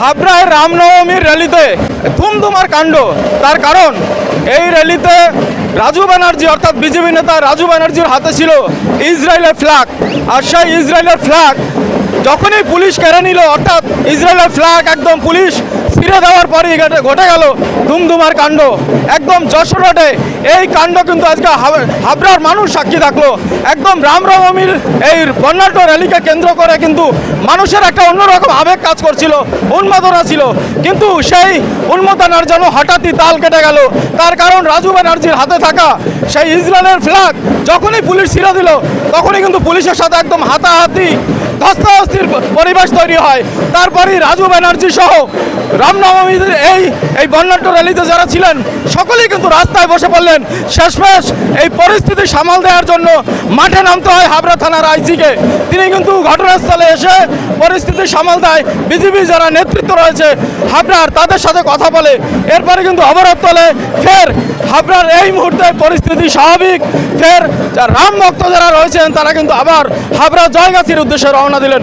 হাবড়ায় রামনবমীর র্যালিতে ধুমধুমার কাণ্ড। তার কারণ, এই র্যালিতে রাজু ব্যানার্জি, অর্থাৎ বিজেপি নেতা রাজু ব্যানার্জির হাতে ছিল ইসরায়েলের ফ্ল্যাগ আর সেই ইসরায়েলের ফ্ল্যাগ যখনই পুলিশ কেড়ে নিল, অর্থাৎ ইসরায়েলের ফ্ল্যাগ একদম পুলিশ ফিরে দেওয়ার পরই ঘটে- গেল ধুমধুমার কাণ্ড। একদম যশোর রোডে এই কাণ্ড কিন্তু আজকে হাব- হাবড়ার মানুষ সাক্ষী থাকল একদম রামনবমীর এই বর্ণাঢ্য র্যালিকে কেন্দ্র করে কিন্তু মানুষের একটা অন্যরকম আবেগ কাজ করছিল, উন্মাদনা ছিল। কিন্তু সেই উন্মাদনার যেন হঠাৎই তাল কেটে গেল। তার কারণ রাজু ব্যানার্জির হাতে থাকা সেই ইসরায়েলের ফ্ল্যাগ, যখনই পুলিশ ছিঁড়ে দিল, তখনই কিন্তু পুলিশের সাথে একদম হাতাহাতি, ধস্তাধস্তির পরিবেশ তৈরি হয়। তারপরেই রাজু ব্যানার্জি সহ রামনবমীর এই এই বর্ণাঢ্য র্যালিতে যারা ছিলেন, সকলেই কিন্তু রাস্তায় বসে পড়লেন। শেষমেশ এই পরিস্থিতি সামাল দেওয়ার জন্য মাঠে নামতে হয় হাবড়া থানার আইসিকে তিনি কিন্তু ঘটনাস্থলে এসে পরিস্থিতি সামাল দেয়। বিজেপি যারা নেতৃত্ব রয়েছে হাবড়ার, তাদের সাথে কথা বলে। এরপরে কিন্তু অবরোধ তোলে। ফের হাবড়ার এই মুহূর্তে পরিস্থিতি স্বাভাবিক। ফের রাম ভক্ত যারা রয়েছেন, তারা কিন্তু আবার হাবড়া জয়গাছির উদ্দেশ্যে রওনা দিলেন।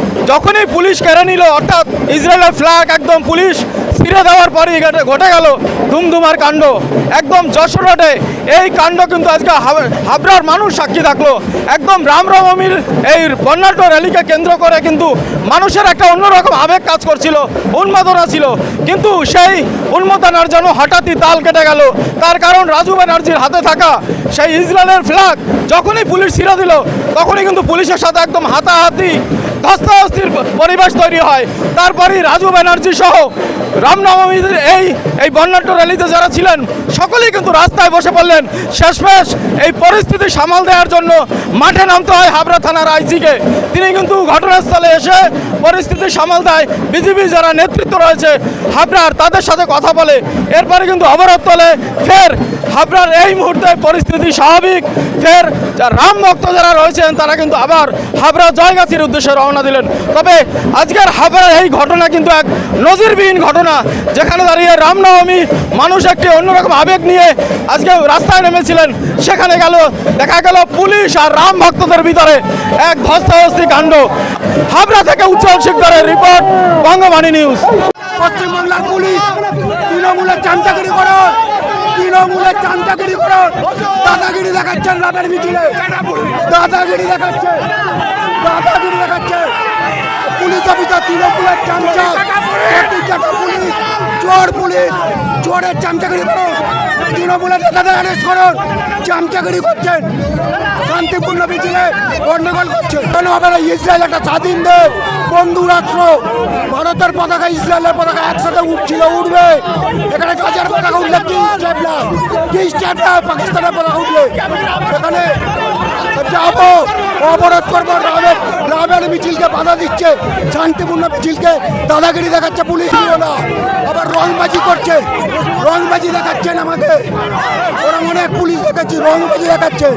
যখনই পুলিশ কেড়ে নিল অর্থাৎ ইসরায়েলের ফ্ল্যাগ একদম পুলিশ ছিঁড়ে দেওয়ার পরই ঘটে- গেল ধুমধুমার কাণ্ড। একদম যশোর রোডে এই কাণ্ড কিন্তু আজকে হাবড়ার মানুষ সাক্ষী থাকল। একদম রামনবমীর এই বর্ণাঢ্য র্যালিকে কেন্দ্র করে কিন্তু মানুষের একটা অন্যরকম আবেগ কাজ করছিল, উন্মাদনা ছিল। কিন্তু সেই উন্মাদনার যেন হঠাৎই তাল কেটে গেল। তার কারণ রাজু ব্যানার্জির হাতে থাকা সেই ইসরায়েলের ফ্ল্যাগ। যখনই পুলিশ ছিঁড়ে দিল, তখনই কিন্তু পুলিশের সাথে একদম হাতাহাতি, ধস্তাধস্তির পরিবেশ তৈরি হয়। তারপরেই রাজু ব্যানার্জি সহ রামনবমীর এই এই বর্ণাঢ্য র্যালিতে যারা ছিলেন, সকলেই কিন্তু রাস্তায় বসে পড়লেন। শেষমেশ এই পরিস্থিতি সামাল দেওয়ার জন্য মাঠে নামতে হয় হাবড়া থানার আইসিকে তিনি কিন্তু ঘটনাস্থলে এসে পরিস্থিতি সামাল দেয়। বিজেপি যারা নেতৃত্ব রয়েছে হাবড়ার, তাদের সাথে কথা বলে। এরপরে কিন্তু অবরোধ তোলে। ফের হাবড়ার এই মুহূর্তে পরিস্থিতি স্বাভাবিক। ফের রাম ভক্ত যারা রয়েছেন, তারা কিন্তু আবার হাবড়া জয়গাছির উদ্দেশ্যে রওনা দিলেন। তবে আজকের হাবড়ার এই ঘটনা কিন্তু এক নজিরবিহীন ঘটনা। যেখানে দাঁড়িয়ে রামনবমী মানুষ একটি অন্যরকম আবেগ নিয়ে আজকে রাস্তায় নেমেছিলেন, সেখানে গেল, দেখা গেল পুলিশ আর রাম ভক্তদের ভিতরে এক ধস্তাধস্তি কাণ্ড। হাবড়া থেকে উজ্জ্বল শিকদারের রিপোর্ট, বঙ্গবাণী নিউজ। পশ্চিমবাংলার পুলিশ, তৃণমূলের চামচাগিরি করো, তৃণমূলের চামচাগিরি করো। দাদাগিরি দেখাচ্ছেন রাতের মিছিলে। দাদাগিরি দেখাচ্ছে দাদাগিরি দেখাচ্ছে। পুলিশ অফিসার তৃণমূলের চোর পুলিশ। চোরের চামচাগিরি করো। তৃণমূলের নেতাদের অ্যারেস্ট করুন চামচাগিরি করছেন। শান্তিপূর্ণ মিছিলে গন্ডগোল করছে। কেন ইসরায়েল একটা স্বাধীন দেশ বন্ধু রাষ্ট্র ভারতের পতাকা ইসরায়েলের পতাকা একসাথে উঠছিল, উঠবে। এখানে গাজার পতাকা উঠলে কি স্টেপ কি পাকিস্তানের পতাকা উঠলে এখানে যাব। অবরোধ করব। রামের রামের মিছিলকে বাধা দিচ্ছে। শান্তিপূর্ণ মিছিলকে দাদাগিরি দেখাচ্ছে পুলিশ। না আবার রংবাজি করছে। রংবাজি দেখাচ্ছেন আমাকে। ওরা অনেক পুলিশ দেখাচ্ছি রংবাজি দেখাচ্ছে